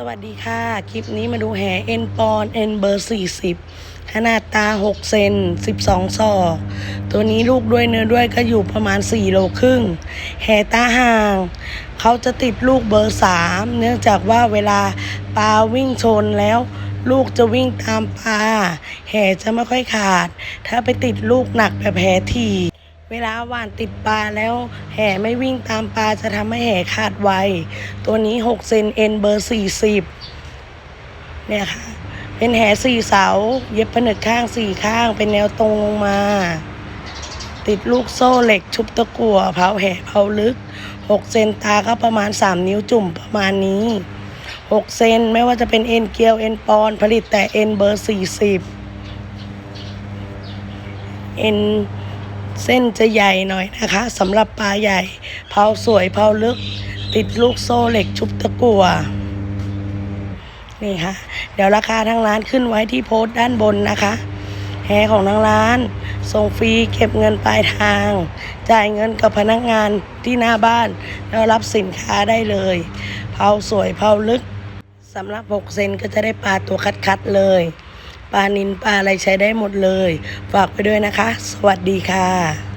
สวัสดีค่ะ คลิปนี้มาดูแหเอ็นปอนเอ็นเบอร์40ขนาดตา6เซน12ศอกตัวนี้ลูกด้วยเนื้อด้วยก็อยู่ประมาณ4โลครึ่ง แหตาห่าง เขาจะติดลูกเบอร์3เนื่องจากว่าเวลาปลาวิ่งชนแล้ว ลูกจะวิ่งตามปลาแหจะไม่ค่อยขาด ถ้าไปติดลูกหนักแบบแหที เวลาหว่านติดปลาแล้วแห่ไม่วิ่งตามปลาจะทำให้แห่ขาดไว ตัวนี้ 6 เซนเอ็นเบอร์ 40 เนี่ยค่ะ เป็นแห่สี่เสา เย็บผนึกข้างสี่ข้าง เป็นแนวตรงลงมา ติดลูกโซ่เหล็กชุบตะกั่วเผาแห่เผาลึก 6 เซนตาก็ประมาณ 3 นิ้วจุ่มประมาณนี้ 6 เซนไม่ว่าจะเป็นเอ็นเกลียวเอ็นปอน ผลิตแต่เอ็นเบอร์ 40เอ็น เส้นจะใหญ่หน่อยนะคะสำหรับปลาใหญ่ เผาสวยเผาลึก ติดลูกโซ่เหล็กชุบตะกั่วนี่ค่ะ เดี๋ยวราคาทางร้านขึ้นไว้ที่โพสต์ด้านบนนะคะแฮของทางร้านส่งฟรีเก็บเงินปลายทาง จ่ายเงินกับพนักงานที่หน้าบ้าน แล้วรับสินค้าได้เลยเผาสวยเผาลึกสำหรับ6เซนก็จะได้ปลาตัวคัดๆเลย ปลานินปลาอะไรใช้ได้หมดเลย ฝากไปด้วยนะคะ สวัสดีค่ะ